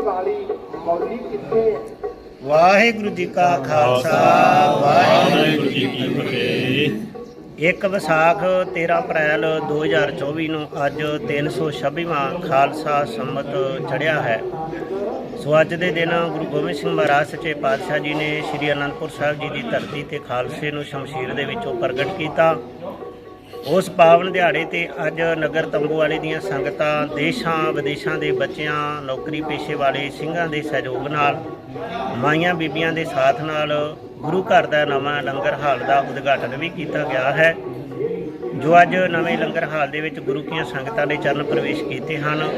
ਵਾਲੀ ਮੌਲੀ ਕਿੱਥੇ ਹੈ। ਵਾਹਿਗੁਰੂ ਜੀ ਕਾ ਖਾਲਸਾ, ਵਾਹਿਗੁਰੂ ਜੀ ਕੀ ਫਤਿਹ। ਇੱਕ ਵਿਸਾਖ 13 ਅਪ੍ਰੈਲ 2024 ਨੂੰ ਅੱਜ 326ਵਾਂ ਖਾਲਸਾ ਸੰਮਤ ਚੜ੍ਹਿਆ ਹੈ। ਸੋ ਅੱਜ ਦੇ ਦਿਨ ਗੁਰੂ ਗੋਬਿੰਦ ਸਿੰਘ ਮਹਾਰਾਜ ਸੱਚੇ ਪਾਤਸ਼ਾਹ ਜੀ ਨੇ ਸ੍ਰੀ ਅਨੰਦਪੁਰ ਸਾਹਿਬ ਜੀ ਦੀ ਧਰਤੀ ਤੇ ਖਾਲਸੇ ਨੂੰ ਸ਼ਮਸ਼ੀਰ ਦੇ ਵਿੱਚੋਂ ਪ੍ਰਗਟ ਕੀਤਾ। ਉਸ ਪਾਵਨ ਦਿਹਾੜੇ ਤੇ ਅੱਜ ਨਗਰ ਤੰਬੂ ਵਾਲੇ ਦੀਆਂ ਸੰਗਤਾਂ ਦੇਸ਼ਾਂ ਵਿਦੇਸ਼ਾਂ ਦੇ ਬੱਚਿਆਂ, ਨੌਕਰੀ ਪੇਸ਼ੇ ਵਾਲੇ ਸਿੰਘਾਂ ਦੇ ਸਹਿਯੋਗ ਨਾਲ, ਮਾਈਆਂ ਬੀਬੀਆਂ ਦੇ ਸਾਥ ਨਾਲ ਗੁਰੂ ਘਰ ਦਾ ਨਵਾਂ ਲੰਗਰ ਹਾਲ ਦਾ ਉਦਘਾਟਨ ਵੀ ਕੀਤਾ ਗਿਆ ਹੈ। ਜੋ ਅੱਜ ਨਵੇਂ ਲੰਗਰ ਹਾਲ ਦੇ ਵਿੱਚ ਗੁਰੂ ਕੀਆਂ ਸੰਗਤਾਂ ਦੇ ਚਰਨ ਪ੍ਰਵੇਸ਼ ਕੀਤੇ ਹਨ।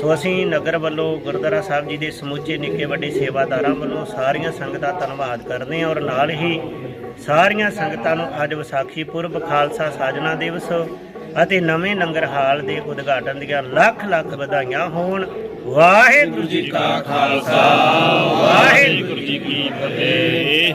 ਸੋ ਅਸੀਂ ਨਗਰ ਵੱਲੋਂ ਗੁਰਦੁਆਰਾ ਸਾਹਿਬ ਜੀ ਦੇ ਸਮੁੱਚੇ ਨਿੱਕੇ ਵੱਡੇ ਸੇਵਾਦਾਰਾਂ ਵੱਲੋਂ ਸਾਰੀਆਂ ਸੰਗਤਾਂ ਧੰਨਵਾਦ ਕਰਦੇ ਹਾਂ ਔਰ ਨਾਲ ਹੀ ਸਾਰੀਆਂ ਸੰਗਤਾਂ ਨੂੰ ਅੱਜ ਵਿਸਾਖੀ ਪੁਰਬ ਖਾਲਸਾ ਸਾਜਨਾ ਦਿਵਸ ਅਤੇ ਨਵੇਂ ਲੰਗਰ ਹਾਲ ਦੇ ਉਦਘਾਟਨ ਦੀਆਂ ਲੱਖ ਲੱਖ ਵਧਾਈਆਂ ਹੋਣ। ਵਾਹਿਗੁਰੂ ਜੀ ਕਾ ਖਾਲਸਾ ਵਾਹਿਗੁਰੂ ਵਾਹਿਗੁਰੂ ਜੀ ਕੀ ਫਤਿਹ।